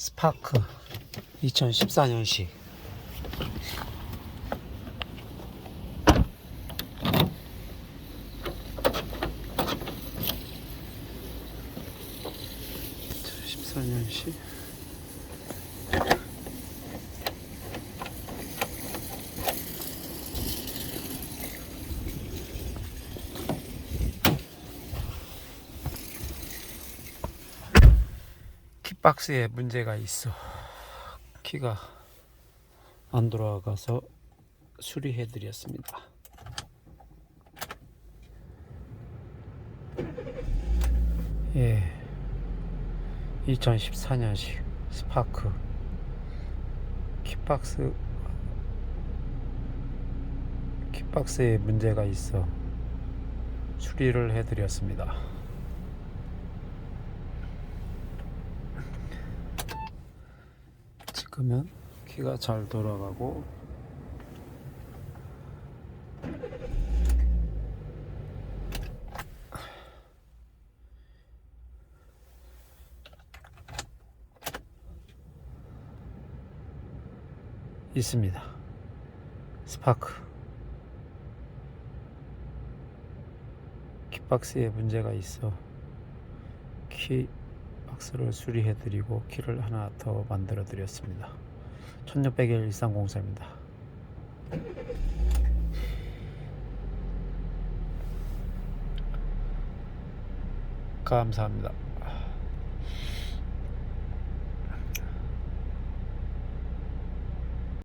스파크 2014년식. 십 박스에 문제가 있어. 키가 안 돌아가서 수리해 드렸습니다. 예. 2014년식 스파크 키박스 키박스에 문제가 있어 수리를 해 드렸습니다. 지금은 키가 잘 돌아가고. 있습니다. 스파크. 키박스에 문제가 있어. 키 박스를 수리해 드리고 키를 하나 더 만들어 드렸습니다. 1600일 일상공사입니다. 감사합니다.